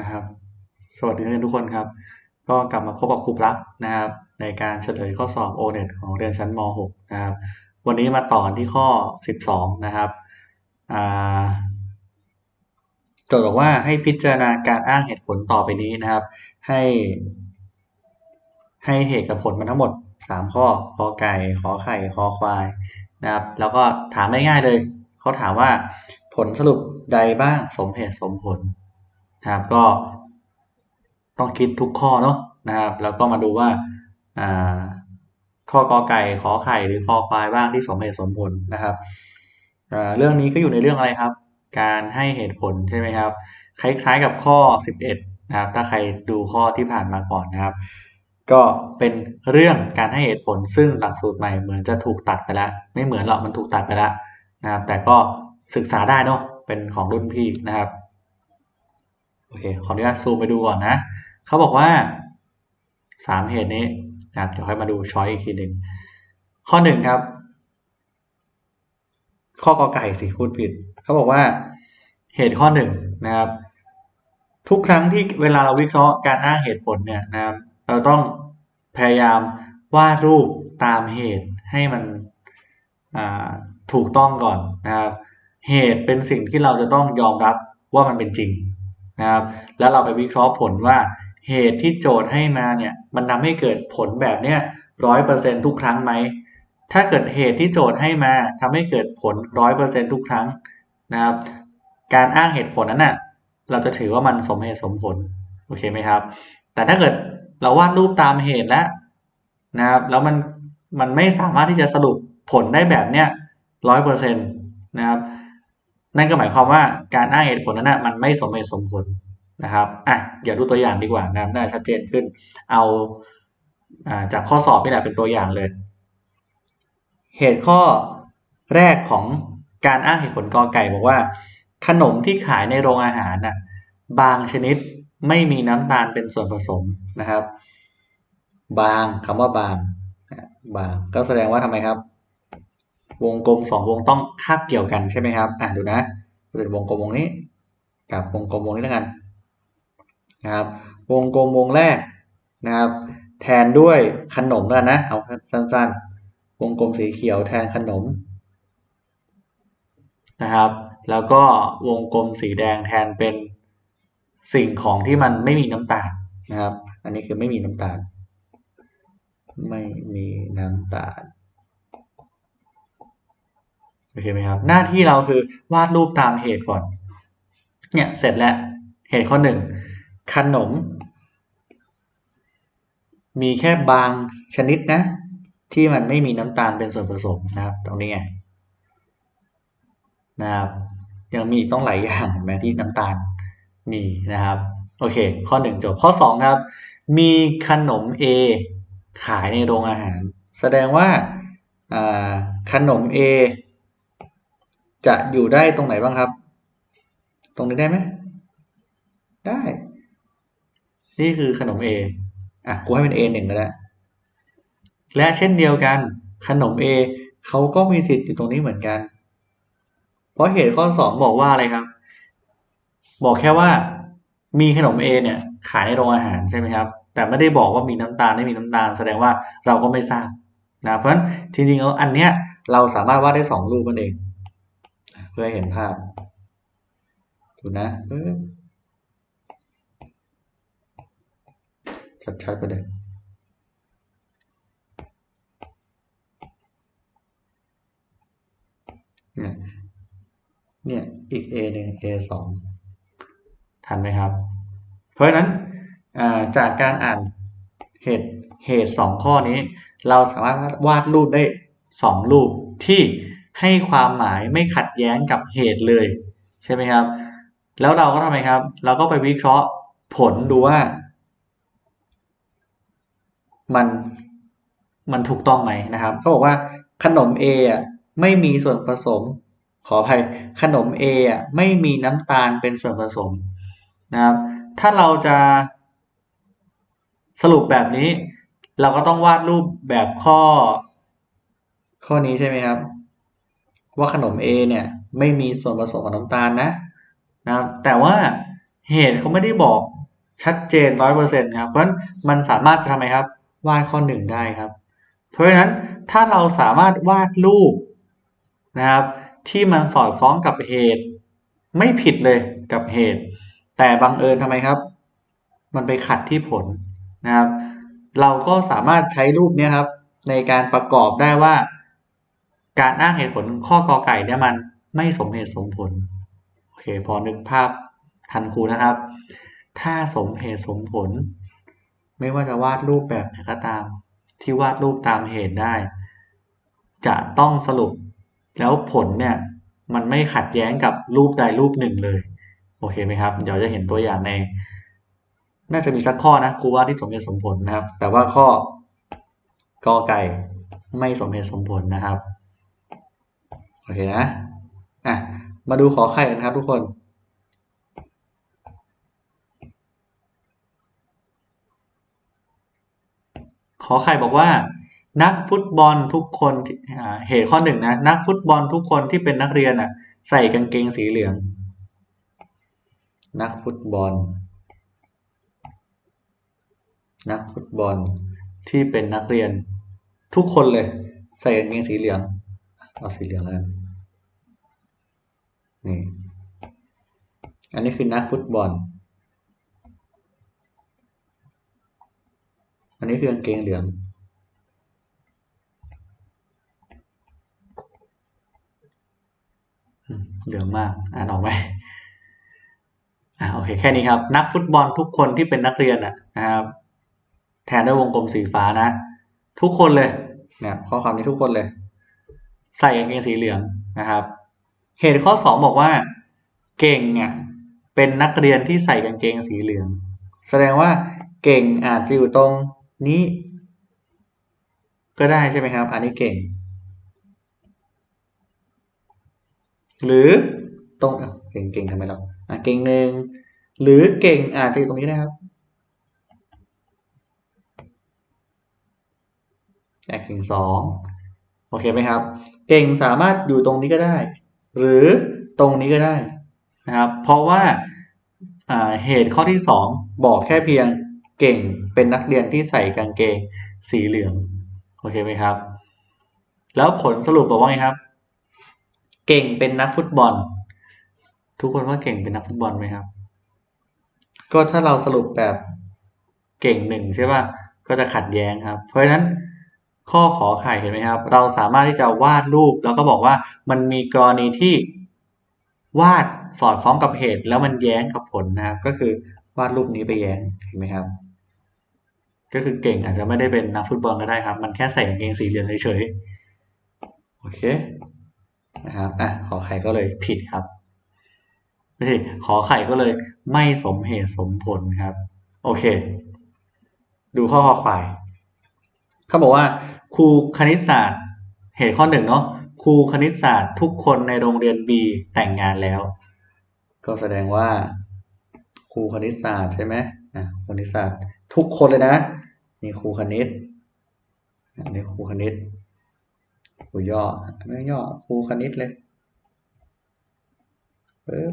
นะครับ สวัสดีนักเรียนทุกคนครับ ก็กลับมาพบกับครูรักนะครับ ในการเฉลยข้อสอบ O-NET ของเรียนชั้นม .6 นะครับ วันนี้มาต่อที่ข้อ 12 นะครับโจทย์บอกว่าให้พิจารณาการอ้างเหตุผลต่อไปนี้นะครับ ให้ ให้เหตุกับผลมันทั้งหมด 3 ข้อขอไก่ขอไข่คอควายนะครับ แล้วก็ถามง่ายๆเลย เขาถามว่าผลสรุปใดบ้างสมเหตุสมผล นะครับก็ต้องคิดทุกข้อเนาะนะครับ แล้วก็มาดูว่าข้อกอไก่ขอไข่หรือคอควายบ้างที่สมเหตุสมผลนะครับเรื่องนี้ก็อยู่ในเรื่องอะไรครับ การให้เหตุผลใช่ไหมครับ คล้ายๆกับข้อ 11 นะครับ ถ้าใครดูข้อที่ผ่านมาก่อนนะครับ ก็เป็นเรื่องการให้เหตุผลซึ่งหลักสูตรใหม่เหมือนจะถูกตัดไปแล้ว ไม่เหมือนหรอกมันถูกตัดไปแล้วนะครับ แต่ก็ศึกษาได้เนาะเป็นของรุ่นพี่นะครับ อเคขออนุญาตซูมไปดูก่อนนะเขาบอกว่าสามเหตุนี้นะครับเดี๋ยวค่อยมาดูช้อยอีกทีหนึ่งข้อหนึ่งครับ ข้อกอไก่สิพูดผิดเขาบอกว่าเหตุข้อหนึ่งนะครับ ทุกครั้งที่เวลาเราวิเคราะห์การอ้างเหตุผลเนี่ยนะครับเราต้องพยายามวาดรูปตามเหตุให้มันถูกต้องก่อนนะครับ เหตุเป็นสิ่งที่เราจะต้องยอมรับว่ามันเป็นจริง นะครับ แล้วเราไปวิเคราะห์ผลว่าเหตุที่โจทย์ให้มาเนี่ยมันทาให้เกิดผลแบบเนี้ยร้อยเปอร์เซ็นทุกครั้งไหม ถ้าเกิดเหตุที่โจทย์ให้มาทำให้เกิดผลร้อยเปอร์เซ็นทุกครั้งนะครับ การอ้างเหตุผลนั้นน่ะเราจะถือว่ามันสมเหตุสมผลโอเคไหมครับ แต่ถ้าเกิดเราวาดรูปตามเหตุแล้วนะครับแล้วมันมันไม่สามารถที่จะสรุปผลได้แบบเนี้ยร้อยเปอร์เซ็นต์นะครับ นั่นก็หมายความว่าการอ้างเหตุผลนั้นนะมันไม่สมเหตุสมผลนะครับอะอย่าดูตัวอย่างดีกว่านะน่าชัดเจนขึ้น เอาจากข้อสอบนี่แหละเป็นตัวอย่างเลย เหตุข้อแรกของการอ้างเหตุผลกอไก่บอกว่า ขนมที่ขายในโรงอาหารน่ะบางชนิดไม่มีน้ำตาลเป็นส่วนผสมนะครับ บางคำว่าบาง บางก็แสดงว่าทำไมครับ วงกลมสองวงต้องคาบเกี่ยวกันใช่ไหมครับอ่าดูนะจะเป็นวงกลมวงนี้กับวงกลมวงนี้แล้วกันนะครับวงกลมวงแรกนะครับ แทนด้วยขนมแล้วนะเอาสั้นๆ วงกลมสีเขียวแทนขนมนะครับ แล้วก็วงกลมสีแดงแทนเป็นสิ่งของที่มันไม่มีน้ำตาลนะครับ อันนี้คือไม่มีน้ำตาล ไม่มีน้ำตาล โอเคไหมครับ หน้าที่เราคือวาดรูปตามเหตุก่อน เนี่ยเสร็จแล้วเหตุข้อหนึ่งขนม มีแค่บางชนิดนะ ที่มันไม่มีน้ำตาลเป็นส่วนผสมนะครับ ตรงนี้ไงนะครับยังมีต้องหลายอย่างเห็นไหมที่น้ำตาลมีนะครับ โอเค ข้อหนึ่งจบข้อสองครับ มีขนม A ขายในโรงอาหาร แสดงว่าขนม A จะอยู่ได้ตรงไหนบ้างครับ ตรงนี้ได้ไหม ได้ นี่คือขนม A อะกูให้เป็น A หนึ่งก็ได้ และเช่นเดียวกันขนม A เขาก็มีสิทธิ์อยู่ตรงนี้เหมือนกัน เพราะเหตุข้อสองบอกว่าอะไรครับ บอกแค่ว่ามีขนมเอเนี่ย ขายในโรงอาหารใช่ไหมครับ แต่ไม่ได้บอกว่ามีน้ำตาลไม่มีน้ำตาล แสดงว่าเราก็ไม่ทราบนะ เพราะฉะนั้นจริงๆแล้วอันเนี้ยเราสามารถวาดได้สองรูปมันเอง เพื่อเห็นภาพดูนะชัดๆไปเลยเนี่ยเนี่ยอีก a หนึ่ง a สองทันไหมครับ เพราะฉะนั้นจากการอ่านเหตุเหตุสองข้อนี้ เราสามารถวาดรูปได้สองรูปที่ ให้ความหมายไม่ขัดแย้งกับเหตุเลย ใช่ไหมครับ แล้วเราก็ทำไมครับ เราก็ไปวิเคราะห์ผลดูว่า มันมันถูกต้องไหมนะครับเขาบอกว่าขนม A อะไม่มีส่วนผสม ขออภัยขนม A อะไม่มีน้ำตาลเป็นส่วนผสมนะครับ ถ้าเราจะสรุปแบบนี้ เราก็ต้องวาดรูปแบบข้อ ข้อนี้ใช่ไหมครับ ว่าขนม A เนี่ยไม่มีส่วนผสมของน้ำตาลนะนะครับแต่ว่าเหตุเขาไม่ได้บอกชัดเจนร้อยเปอร์เซ็นต์ครับ เพราะฉะนั้นมันสามารถจะทำไมครับวาดข้อหนึ่งได้ครับ เพราะฉะนั้นถ้าเราสามารถวาดรูปนะครับที่มันสอดคล้องกับเหตุ ไม่ผิดเลยกับเหตุ แต่บังเอิญทำไมครับ มันไปขัดที่ผลนะครับ เราก็สามารถใช้รูปนี้ครับ ในการประกอบได้ว่า การอ้างเหตุผลข้อกอไก่เนี่ยมันไม่สมเหตุสมผล โอเค พอนึกภาพทันครูนะครับ ถ้าสมเหตุสมผล ไม่ว่าจะวาดรูปแบบไหนก็ตาม ที่วาดรูปตามเหตุได้ จะต้องสรุปแล้วผลเนี่ยมันไม่ขัดแย้งกับรูปใดรูปหนึ่งเลย โอเคไหมครับ เดี๋ยวจะเห็นตัวอย่างใน น่าจะมีสักข้อนะครูว่าที่สมเหตุสมผลนะครับ แต่ว่าข้อกอไก่ไม่สมเหตุสมผลนะครับ โอเคนะอะมาดูขอไข่กันครับทุกคน ขอไข่บอกว่า นักฟุตบอลทุกคนเหตุข้อหนึ่งนะนักฟุตบอลทุกคนที่เป็นนักเรียนอะ ใส่กางเกงสีเหลือง นักฟุตบอล นักฟุตบอลที่เป็นนักเรียนทุกคนเลย ใส่กางเกงสีเหลือง เอาสีเหลืองแล้วนี่อันนี้คือนักฟุตบอล อันนี้คือกางเกงเหลือง เหลืองมาก อ่านออกไหมอ่าโอเค แค่นี้ครับ นักฟุตบอลทุกคนที่เป็นนักเรียนอะนะครับ แทนด้วยวงกลมสีฟ้านะ ทุกคนเลยเนี่ยข้อความนี้ทุกคนเลย ใส่กางเกงสีเหลืองนะครับ เหตุข้อสองบอกว่า เก่งเนี่ยเป็นนักเรียนที่ใส่กางเกงสีเหลือง แสดงว่าเก่งอาจจะอยู่ตรงนี้ ก็ได้ใช่ไหมครับ อันนี้เก่ง หรือตรงเก่งเก่งทำไมเราอะเก่งหนึ่งหรือเก่งอาจจะอยู่ตรงนี้นะครับเก่งสอง อเคไหมครับ เก่งสามารถอยู่ตรงนี้ก็ได้ หรือตรงนี้ก็ได้นะครับ เพราะว่าเหตุข้อที่สองบอกแค่เพียงเก่งเป็นนักเรียนที่ใส่กางเกงสีเหลืองโอเคไหมครับ แล้วผลสรุปบอกว่าไงครับ เก่งเป็นนักฟุตบอล ทุกคนว่าเก่งเป็นนักฟุตบอลไหมครับ ก็ถ้าเราสรุปแบบเก่งหนึ่งใช่ป่ะก็จะขัดแย้งครับ เพราะฉะนั้น ข้อขอไข่เห็นไหมครับ เราสามารถที่จะวาดรูป แล้วก็บอกว่ามันมีกรณีที่วาดสอดคล้องกับเหตุ แล้วมันแย้งกับผลนะครับ ก็คือวาดรูปนี้ไปแย้งเห็นไหมครับ ก็คือเก่งอาจจะไม่ได้เป็นนักฟุตบอลก็ได้ครับ มันแค่ใส่กางเกงสีเหลืองเฉยๆโอเคนะครับอะขอไข่ก็เลยผิดครับไม่ใช่ขอไข่ก็เลยไม่สมเหตุสมผลครับ โอเค ดูข้อคอควายเขาบอกว่า ครูคณิตศาสตร์ เหตุข้อหนึ่งเนาะครูคณิตศาสตร์ทุกคนในโรงเรียน B แต่งงานแล้ว ก็แสดงว่าครูคณิตศาสตร์ใช่ไหมอะคณิตศาสตร์ทุกคนเลยนะมีครูคณิตอันนี้ครูคณิตครูย่อไม่ย่อครูคณิตเลยเออ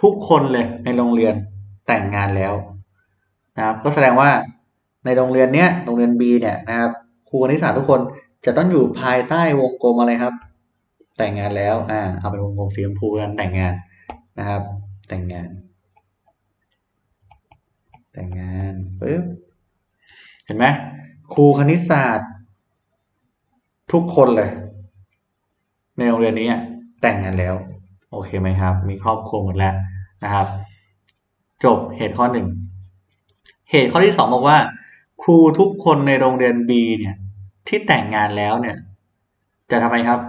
ทุกคนเลยในโรงเรียนแต่งงานแล้วนะครับก็แสดงว่า ในโรงเรียนเนี้ยโรงเรียน B เนี่ยนะครับครูคณิตศาสตร์ทุกคนจะต้องอยู่ภายใต้วงกลมอะไรครับ แต่งงานแล้วอ่าเอาเป็นวงกลมสีชมพูกันแต่งงานนะครับ แต่งงาน แต่งงานปึ๊บเห็นไหมครูคณิตศาสตร์ ทุกคนเลย ในโรงเรียนนี้แต่งงานแล้ว โอเคไหมครับ มีครอบครัวหมดแล้วนะครับ จบเหตุข้อหนึ่งเหตุข้อที่สองบอกว่า ครูทุกคนในโรงเรียน B เนี่ยที่แต่งงานแล้วเนี่ยจะทำไมครับ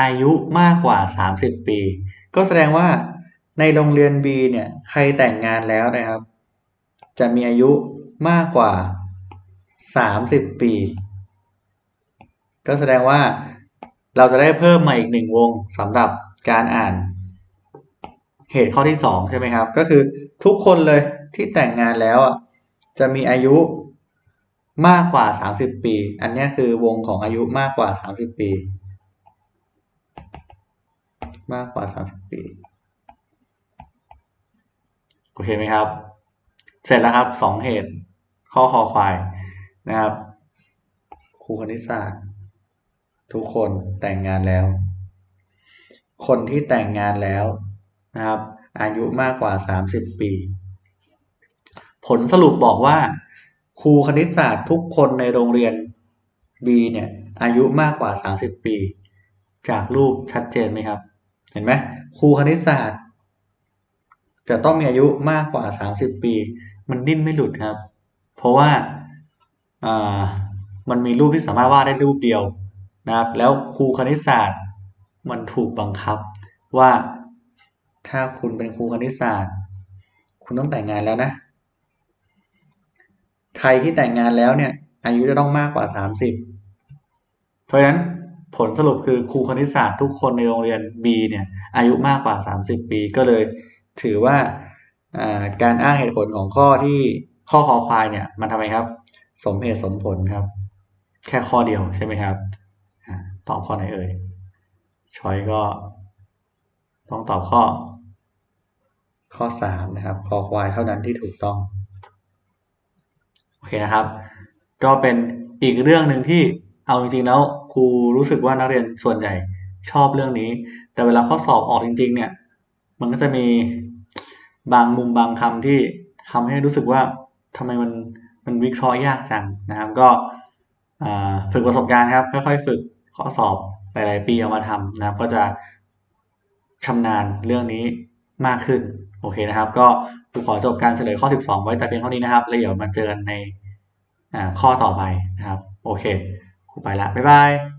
อายุมากกว่าสามสิบปี ก็แสดงว่าในโรงเรียน B เนี่ยใครแต่งงานแล้วนะครับ จะมีอายุมากกว่าสามสิบปี ก็แสดงว่าเราจะได้เพิ่มมาอีกหนึ่งวงสำหรับการอ่าน เหตุข้อที่สองใช่ไหมครับ ก็คือทุกคนเลยที่แต่งงานแล้วอะ จะมีอายุมากกว่าสามสิบปี อันนี้คือวงของอายุมากกว่าสามสิบปี มากกว่าสามสิบปี โอเคไหมครับ เสร็จแล้วครับสองเหตุ ข้อคอควายนะครับ ครูคณิตศาสตร์ ทุกคนแต่งงานแล้ว คนที่แต่งงานแล้วนะครับ อายุมากกว่า 30 ปี ผลสรุปบอกว่า ครูคณิตศาสตร์ทุกคนในโรงเรียน B เนี่ยอายุมากกว่า 30 ปี จากรูปชัดเจนไหมครับ เห็นไหมครูคณิตศาสตร์จะต้องมีอายุมากกว่า 30 ปี มันดิ้นไม่หลุดครับ เพราะว่าอ่ามันมีรูปที่สามารถวาดได้รูปเดียวนะครับ แล้วครูคณิตศาสตร์มันถูกบังคับว่าถ้าคุณเป็นครูคณิตศาสตร์ คุณต้องแต่งงานแล้วนะ ใครที่แต่งงานแล้วเนี่ย อายุจะต้องมากกว่า 30 เพราะฉะนั้นผลสรุปคือครูคณิตศาสตร์ทุกคนในโรงเรียน B เนี่ย อายุมากกว่า 30 ปีก็เลยถือว่าการอ้างเหตุผลของข้อที่ข้อคอควายเนี่ย มันทำไมครับ สมเหตุสมผลครับ แค่ข้อเดียวใช่ไหมครับอตอบข้อไหนเอ่ยชอยก็ ต้องตอบข้อ ข้อสามนะครับ คอควายเท่านั้นที่ถูกต้อง เคนะครับ ก็เป็นอีกเรื่องหนึ่งที่เอาจริงๆแล้วครูรู้สึกว่านักเรียนส่วนใหญ่ชอบเรื่องนี้ แต่เวลาข้อสอบออกจริง ๆ เนี่ย มันก็จะมีบางมุมบางคำที่ทำให้รู้สึกว่าทำไมมันมันวิเคราะห์ยากจังนะครับ ก็ฝึกประสบการณ์ครับ ค่อยๆ ฝึกข้อสอบหลายๆปีเอามาทำนะครับ ก็จะชำนาญเรื่องนี้มากขึ้นโอเคนะครับ ก็ ผมขอจบการเฉลยข้อ 12 ไว้แต่เพียงเท่านี้นะครับแล้วเดี๋ยวมาเจอกันในข้อต่อไปนะครับ โอเคครูไปละบ๊ายบาย